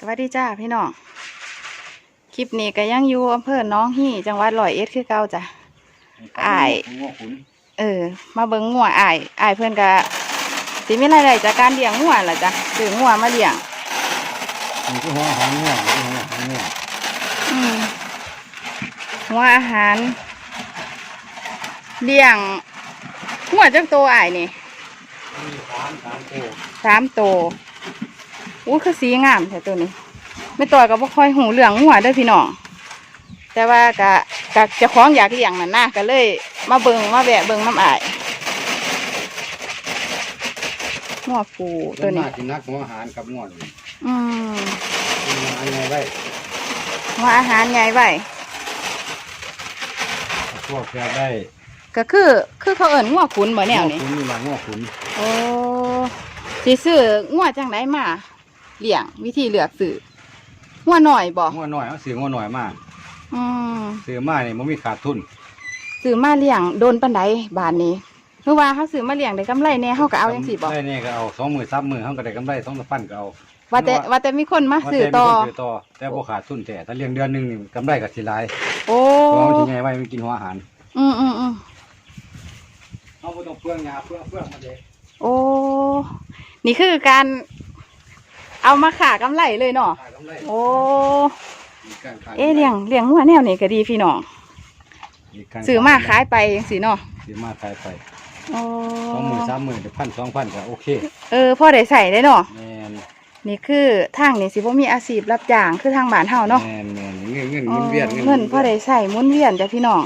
สวัสดีจ้าพี่น้อง คลิปนี้ก็ยังอยู่อำเภอหน้องฮี่จังหวัดร้อยเอ็ดคือเก่าจ้ะอ้ายงัวขุนเออ มาเบิ่งงัวอายอายเพื่อนก็สิมีรายได้จากการเลี้ยงงัวล่ะจ้ะซื้องัวมาเลี้ยงนี่คือหัวหางงัวนี่คือหัวหางงัวอืมหัวอาหาร เลี้ยงงัวจักโตวอายนี่มีสามสามตัวสามโตว อู้คือสีงามแต่ตัวนี้ ไม่ต่อยก็บ่ค่อยหูเรื่องงัวเด้อพี่น้องแต่ว่ากะกะเจะคล้าของอยากเลี้ยงนั่นนะก็เลย มาเบิงมาแวะเบิงน้ำอายงัวปูตัวนี้ส่มากินนักหัวอาหารกับงัวนี่อืมกินอาหารไงไว้งัวอาหารใหญ่ไว้พวกแกได้ก็คือคือเขาเอิ้นงัวขุนบ่แนวนี้งัขุนนี่แหละงัวขุนโอ้สิซื้องัวจังไดมา เลี้ยง วิธีเลือกซื้องัวหน่อยบ่งัวหน่อยเอาซื้องัวหน่อยมาอืมซื้อมานี่มันมีขาดทุนซื้อมาเลี้ยงโดนปันไดบานนี้คือว่าเขาซื้อมาเลี้ยงได้กำไรแน่เขาก็เอาจังสิบ่ได้เนี่ยก็เอาสองหมื่นสามหมื่นเขาก็ได้กำไรสองสามพันก็เอาว่าแต่ว่าแต่มีคนมาซื้อต่อว่าแต่มีคนซื้อต่อแต่บ่ขาดทุนแต่ถ้าเลี้ยงเดือนหนึงนี่กำไรก็สิหลายโอ้เพราะว่ามันสิไงไว้มันกินหัวอาหาร อืมอืมอืมเขาบ่ต้องเปลืองยาเปลืองเปลืองมาเด้โอ้นี่คือการ เอามาขากำไรเลยเนาะขายกำไรโอ้มีการขายเอ๊ะเลี้ยงเลี้ยงหัวแนวนี่ก็ดีพี่น้องมีการซื้อมาขายไปจังสิเนาะซื้อมาขายไปโอ้สองหมื่นสามหมื่นพันสองพันก็โอเคเออพ่อได้ใส่ได้เนาะแมนนี่คือทางนี่สิบ่มีอาชีพรับจ้างคือทางบ้านเฮาเนาะแมนแมนเงินเงินหมุนเวียนเงินพ่อได้ใส่หมุนเวียนจ้ะพี่น้อง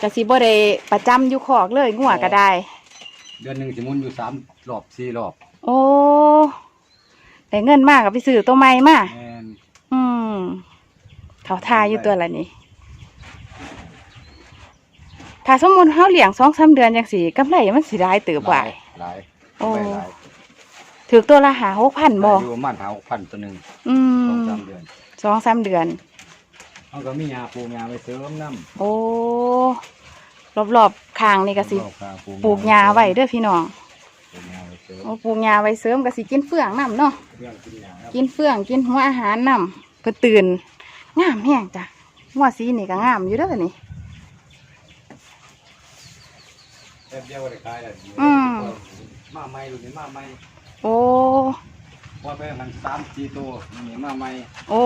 ก็สิบ่ได้ประจำอยู่คอกเลยงัวก็ได้ เดือนหนึ่งสิหมุนอยู่สามรอบสี่รอบ โอ้ ได้เงินมากกับไปซื้อตัวใหม่มาแมนอืมเขาทาอยู่ตัวละนี่ถ้าสมมุติเฮาเลี้ยงสองสามเดือนจังสีกำไรมันสิได้เติบบ่าย หลายโอ้ไปหลายถือตัวละหาหกพันบ่อยู่ประมาณหาหกพันตัวหนึ่งอืสองมสามเดือนสองสามเดือน เขาก็มียาปูยาไปเสริมน้ำโอ้รอบๆข้างนี่ก็สิรอบๆค่ะปลูกหญ้าไว้เด้อพี่น้อง ริมโอ้ปลูกหญ้าไว้เสริมก็สิกินเฟืองนํเนาะเพื่อนกินยาครับกินเฟืองกินหัวอาหารนํเพื่อตื่นงามแห้งจ้ะหัวสีนี่ก็งามอยู่เด้อนี่ แป๊บเดียวก็ได้ขายแล้วอืม มาใหม่ดูนี่มาใหม่โอ้ว่าไปหันสามสี่ตัวนี่มาใหม่โอ้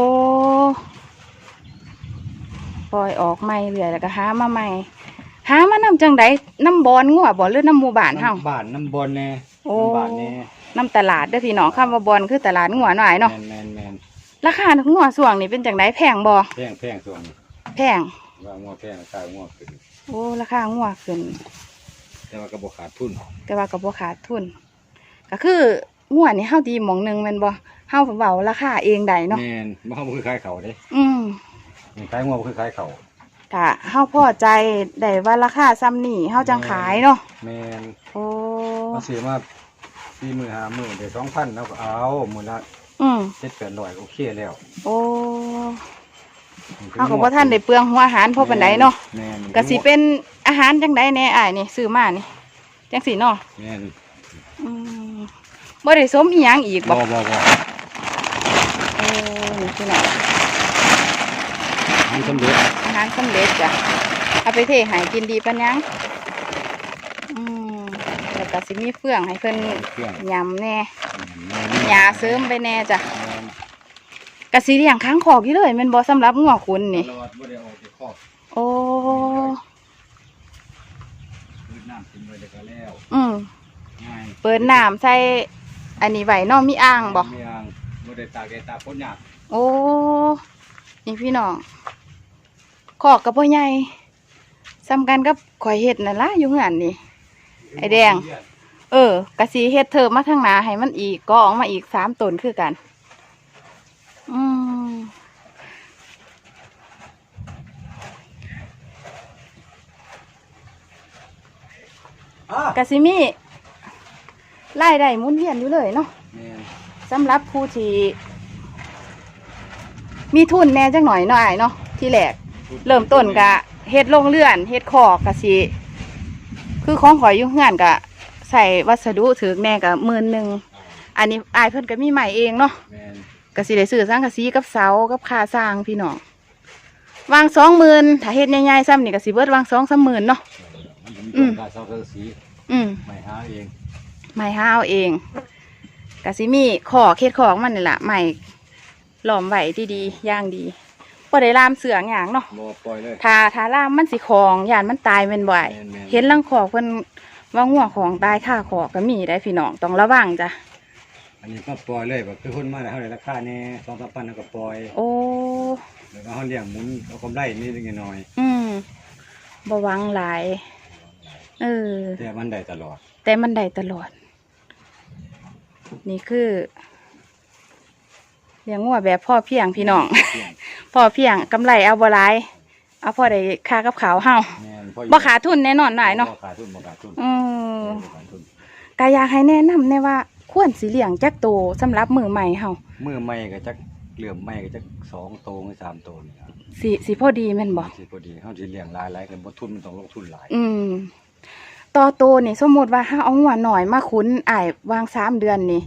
ปล่อยออกใหม่เรื่อยแล้วก็หามาใหม่หามานํจังไดน้ำบอนงัวบ่หรือน้ำหมู่บ้านเฮาน้ำบ้านน้ำบอลแน่ โอ้น้ำบ้านแน่น้ำตลาดเด้อพี่น้องคำว่าบอนคือตลาดงัวหน่อยเนาะแมนแมนแมนราคางัวส่วงนี่เป็นจังไดแพงบ่แพงแพงส่วนนี้แพงว่างัวแพงขายงัวขึ้นโอ้ราคางัวขึ้น แต่ว่าก็บ่ขาดทุนแต่ว่าก็บ่ขาดทุน ก็คืองัวนี่เฮาดีหมองหนึงแม่นบ่เฮาเว้าราคาเองได้เนาะแมนบ่เฮาบ่คือขายเขาเด้อืมขายงัวบ่คือขายเขากะเฮาพอใจได้ว่าราคาซ้ำนี่เฮาจังขายเนาะแมนโอ้เขาซื้อมาสี่หมื่นห้าหมื่นเดี๋ยวสองพันแล้วก็เอาหมื่นละอืมเจ็ดแปดร้อยโอเคแล้วโอ้เฮาก็บ่ทันได้เปลืองหัวอาหารพอปานใดเนาะแมนก็สิเป็นอาหารจังไดแหน่อ้ายนี่ซื้อมานี่จังสิเนาะแมนอืมบ่ได้สมอีหยังอีกบ่บ่บ่บ่เออนี่คือน่ะมันสำเร็จอาหารสำเร็จจ้ะเอาไปเทให้กินดีปานยังอืม แล้วก็สิมีเฟืองให้เพิ่นเครื่องยำแน่แม่นยาเสริมไปแน่จ้ะแม่นก็สิเลี้ยงค้างคอกอยู่เลยแม่นบ่สำหรับงัวคุณนี่ตลอดบ่ได้ออกจากคอกโอ้พืดน้ำกินไว้แล้วก็แล้วอืมง่ายเปิดน้ำใส่อันนี้ไว้เนาะมีอ่างบ่มีอ่างบ่ได้ตากแดดตากฝนยากโอ้นี่พี่น้องขอกกับพ่อใหญ่ซ้ำกันกับข่อยเฮ็ดนั่นล่ะอยู่เฮือนนี่ ไอ้แดง เออกะสีเฮ็ดเธอมาทางหนาให้มันอีกก็ออกมาอีกสามตนคือกัน อืมอะกะสิมีรายได้หมุนเวียนอยู่เลยเนาะแม่นสำหรับผู้ที่มีทุนแหน่จังหน่อยเนาะอ้ายเนาะที่แรกเริ่มต้นกะเฮ็ดโรงเรือนเฮ็ดคอกกะสิ คือของขอยอยู่เฮือนกะใส่วัสดุถือแน่กะหมื่นหนึ่งอันนี้อายเพิ่นก็มีใหม่เองเนาะแม่นก็สิได้ซื้อสังกะสีกับเสากับค่าสร้างพี่น้องวางสองหมื่นถ้าเฮ็ดใหญ่ๆซ้ำนี่ก็สิเบิดวางสองสามหมื่นเนาะอือืมมได้เสาเกสีอืม ไม่หาเองไม่ห้าเอาเองก็สิมีขอเคล็ดของมันนี่แหละใหม่หลอมไหวดีๆย่างดี พอได้ลามเสืองอย่างเนาะบ่ปล่อยเลยถ้าถ้าลามมันสิของยานมันตายเป็นบ่อยแม่นๆเห็นลังขอกเพิ่นว่างัวของตายค่าขอกก็มีได้พี่น้องต้องระวังจ้ะอันนี้ก็ปล่อยเลยแบบคือคนมาแล้วเท่าไหร่ราคาแน่สองสามพันแล้วก็ปล่อย โอ้แล้วก็เขาเลี้ยงหมุนเอากำไรนิดนึงหน่อย อืมบ่หวังหลายเออแต่มันได้ตลอด แต่มันได้ตลอด นี่คือเลี้ยงงัวแบบพ่อเพียงพี่น้องเที่ยง พ่อเพียงกำไรเอาบ่หลาย เอาพอได้ค่ากับขาวเฮาแม่นพออยู่บ่ขาดทุนแน่นอนหน่อยเนาะบ่ขาดทุนบ่ขาดทุนอืมบ่ขาดทุนก็อยากให้แนะนำแน่ว่าควรสิเลี้ยงจักโตสำหรับมือใหม่เฮามือใหม่ก็จักเหลื่อมใหม่ก็จักสองโตหรือสามโตนี่ครับสิสิพอดีแม่นบ่ สิพอดีเขาสิเลี้ยงหลายหลายกันบ่ทุนมันต้องลงทุนหลายอืมต่อโตนี่สมมุติว่าเฮาเอาหัวหน่อยมาคุ้นอ้ายวางสามเดือนนี่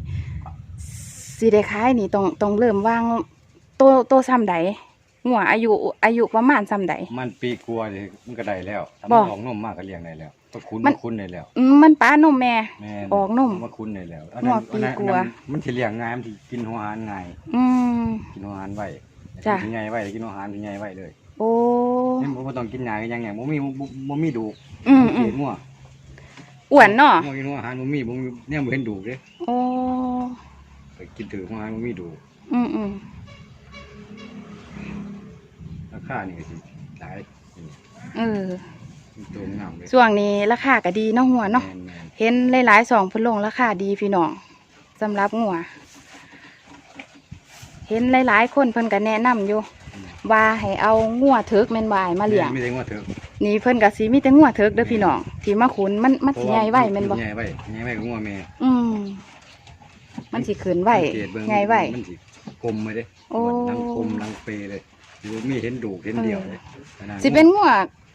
สิได้ขายนี่ต้องต้องเริ่มวางโตโตซ้ำใด หัวอายุอายุประมาณซ้ำใด มันปีกลัวานี่มันก็ได้แล้วถ้าบ่มันออกนมมากก็เลี้ยงได้แล้วก็คุ้นมัมันนคุ้นได้แล้วอืมมันป้านมแม่ แม่นออกนมมาคุ้นได้แล้วอันหันั้วนปีอันนั้นกลัว อันนั้นมันสิเลี้ยงง่ายมันสิกินหัวอาหารง่ายอืม กินหัวอาหารไว้จ้ะ กินใหญ่ไว้กินหัวอาหารกินใหญ่ไว้เลยโอ้นี่บ่บ่ต้องกินยากันยังไงบ่มีบ่บ่มีดูกอืมอืเกลีมยดงัวอ้วนเนาะงัวกินหัวอาหารบ่มีบ่มีเนี่ยบ่เห็นดูกเด้โอ้ไปกินถือหัวอาหารบ่มีดูกอืมอืมรา คานี่ก็สิหลายเออมันตัวงามเลยช่วงนี้ราคาก็ดีเนาะหัวเนาะแม่นเห็นหลายๆสองเพิ่นลงราคาดีพี่น้องสำหรับงัว เห็นหลายๆคนเพิ่นก็แนะนำอยู่ว่าให้เอางัวเถิกแม่นบ่ายมาๆเลี้ยง ไม่ได้งัวเถอะนี่เพิ่นก็สิมีแต่งัวเถิกเด้อพี่น้องที่มาขุนมันมันสิใหญ่ไว้แม่นบ่ใหญ่ไว้ใหญ่ไว้กับงัวแม่อืมมันสิขึ้นไว้สังเกตเบิ่งใหญ่ไว้ มันสิกลมเลยเด้โอ้นังกลมนังเปเลย อยู่มีเห็นดูกเห็นเดียวเลยขนาดสิเป็นงัว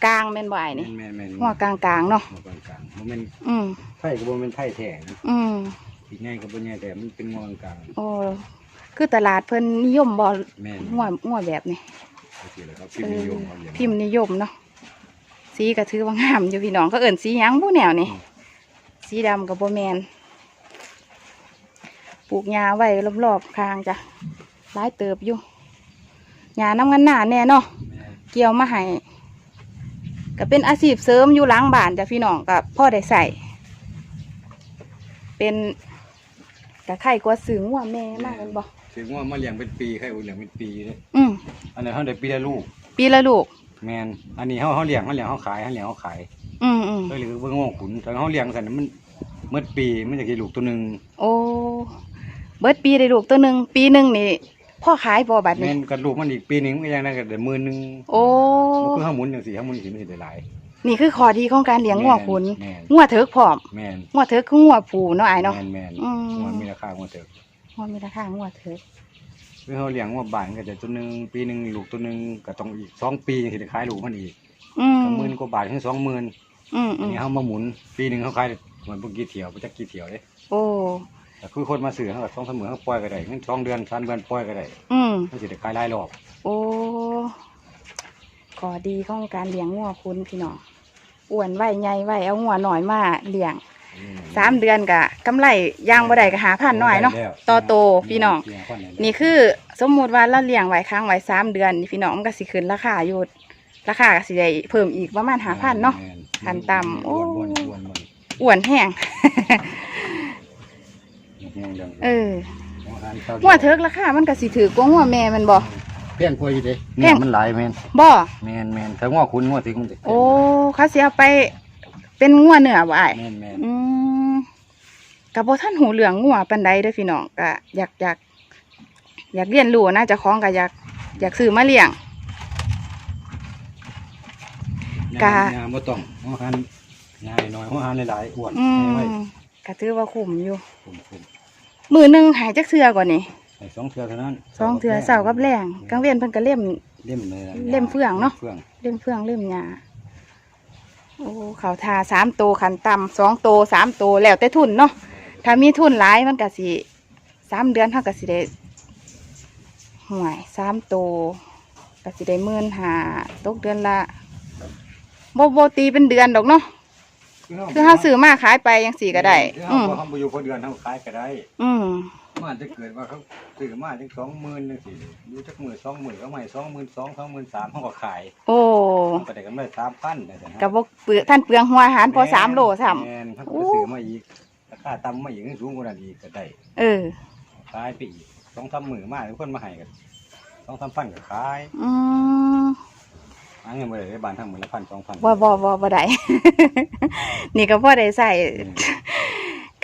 กลางแม่นบ่ายนี่แม่นแม่นงัวกลางๆเนาะงัวกลางกลางๆบ่แม่นอืมไทยก็บ่แม่นไทยแท้นะอืมอีกง่ายก็บ่ง่ายแต่มันเป็นงัวกลางโอ้คือตลาดเพิ่นนิยมบ่ๆแม่นงัวงัวแบบนี้โอเคเลยครับพิมพ์นิยมเขาเรียกพิมพ์นิยมเนาะสีก็ถือว่างามอยู่พี่น้องเขาเอิ่นสีหยังผู้แนวนี่สีดำกับโบแมนปลูกหญ้าไว้รอบๆคางจ้ะหลายเติบอยู่ หญ้าน้ำกันหนาแน่เนาะแม่นเกี่ยวมาให้ก็เป็นอาชีพเสริมอยู่หล้างบ้านจ้ะพี่น้องกับพ่อได้ใส่เป็นกะไข่กว่าซื้อหัวแม่มากกันบ่ถึงว่ามาเลี้ยงเป็นปีใครเอาเลี้ยงเป็นปีเลยอืมอันนี้นเฮาได้ปีละลูก ปีละลูกแม่นอันนี้เฮาเฮาเลี้ยงเฮาเลี้ยงเฮาขายเฮาเลี้ยงเฮาขาย อืมอืมก็หรือเบิ่งว่าขุนแต่เฮาเลี้ยงซั่นน่ะมันเมื่อปีมันจะกินลูกตัวหนึงโอ้เบิดปีได้ลูกตัวหนึ่งปีหนึ่งนี่ พ่อขายบ่บัดแม่นี้นก็ลูกมันอีกปีหนึงมันก็ยังได้ก็ได้หมื่นหนึงโอ้ มันคือเฮาหมุนจังซี่เฮาหมุนสิมันสิได้หลายนี่คือข้อดีของการเลี้ยงงัวขุนแม่นงัวเถิกพร้อมแม่นงัวเถิกคืองัวผูเนาะไอ้ายเนาะ แม่นแม่นอืมงัวมีราคางัวเถอะงัวมีราคางัวเถิกคือเฮาเลี้ยงงัวบ้านก็จะตัวหนึงปีหนึงลูกตัวหนึงก็ต้องอีกสองปีจังสิได้ขายลูกมันอีกอืมก็หมื่นกว่าบาทถึง20,000อืมอัอืนมนี้เขามาหมุนปีหนึ่งเขาขายมันบ่กี่เที่ยวบ่จักกี่เที่ยวเด้โอ้ แต่คือคนมาซื้อเขาก็สองสามมื้อเขาปล่อยก็ได้งั้นสองเดือนสามเดือนปล่อยก็ได้อืม มันสิได้ขายหลายรอบโอ้ข้อดีของการเลี้ยงงัวขุนพี่น้องอ้วนไว้ใหญ่ไว้เอางัวหน่อยมาเลี้ยงสามเดือนกะกำไรย่างบ่ได้ก็หาพันหน่อยเนาะต่อโตพี่น้องนี่คือสมมุติว่าเราเลี้ยงไว้ค้างไว้สามเดือนนี่พี่น้องมันก็สิขึ้นราคาอยู่ราคาก็สิได้เพิ่มอีกประมาณหาพันเนาะพันต่ำโอ้อ้วนๆอ้วนๆอ้วนแห้ง แห้งจังเอออาหารช้าหัวเถิกราคามันก็สิถือกว่าหัวแม่แมันบ่แพงกว่าอยู่เด้แพงเนี่ยมันหลายแม่นบ่แม่นแม่นถ้างัวคุณงัวสิมันจะโอ้เขาสิเอาไป เป็นงัวเนื้อบ่อ้ายแม่นแม่นอืมก็บ่ทันหูเรื่องงัวปานใดเด้อพี่น้องก็อยากอยากอยากเรียนรู้นะเจ้าของก็อยากอยากซื้อมาเลี้ยง กะ งามบ่ต้องอาหารง่ายหน่อยอาหารหลายๆอ้วนอืให้ไว้มก็ถือว่าคุ้มอยู่คุ้มมื้ อหนึงหายจักเทื่อก่อนนี่ๆให้สองเทื่อเท่านั้นสองเทื่อเช้ากับแลงกลางเว้นเพิ่นก็เล่ม เล่มเลยะเล่มเฟืองเนาะ เฟืองเล่มเฟืองเล่มหญ้าโอ้เขาทาสามโตวขันต่ำสองโตวสามโตวแล้วแต่ทุนเนาะถ้ามีทุนหลายมันก็สิสามเดือนเท่ากับสิได้ห่วยสามโตวก็สิได้หมื่นหาตกเดือนละโบโบตีเป็นเดือนดอกเนาะ คือเฮาซื้อมาขายไปยังสี่ก็ได้คืออืเฮามบ่เขาบ่อยู่พอเดือนเฮาขายก็ได้ อืมมันจะเกิดว่าเขาซื้อมาถึง20,000จังซี่อยู่จักมื้อ20,000เขาใหม่22,000 23,000เฮาก็ขาย โอ้มันก็ได้กำไร3,000จังซี่ฮะกับบเปลือกท่านเปลืองหัวอาหารพอสามโลซ้แม่นเขาก็ซื้อมาอีกราคาต่ำมาอีกสูงกว่านั้นอีกก็ได้ำเออขายไปอีก2-3มื้อมาทุกคนมาให้กัน2-3พันก็ขาย อืม หาเงินบ่ได้ในบ้านทั้งมื้อละพัน2,000บ่บ่บ่บ่ได้ นี่ก็พอได้ใส่อืม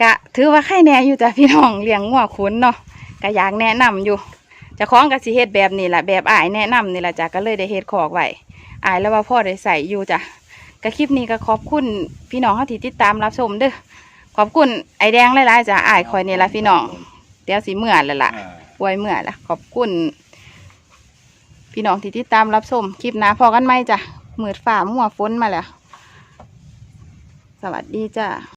กะ ถือว่าใครแน่อยู่จ้ะพี่น้องเลี้ยงงัวขุนเนาะก็อยากแนะนำอยู่เจะคล้าของกับสิเฮ็ดแบบนี้แหละแบบอ้ายแนะนำนี่แหละจ้ะก็เลยได้เฮ็ดขอกไว้อายแล้วว่าพ่อได้ใส่อยู่จ้ะก็คลิปนี้ก็ขอบคุณพี่น้องเฮาที่ติดตามรับชมเด้อขอบคุณไอแดงหลายๆจ้ะอ้ายคอยนี่ละพี่น้องเดี๋ยวสิเมื่อแล้วล่ะอ่าป่วยเมื่อละขอบคุณ พี่น้องที่ติดตามรับชมคลิปนะพอกันไหมจ้ะมืดฝ่ามัวฝนมาแล้ว สวัสดีจ้ะ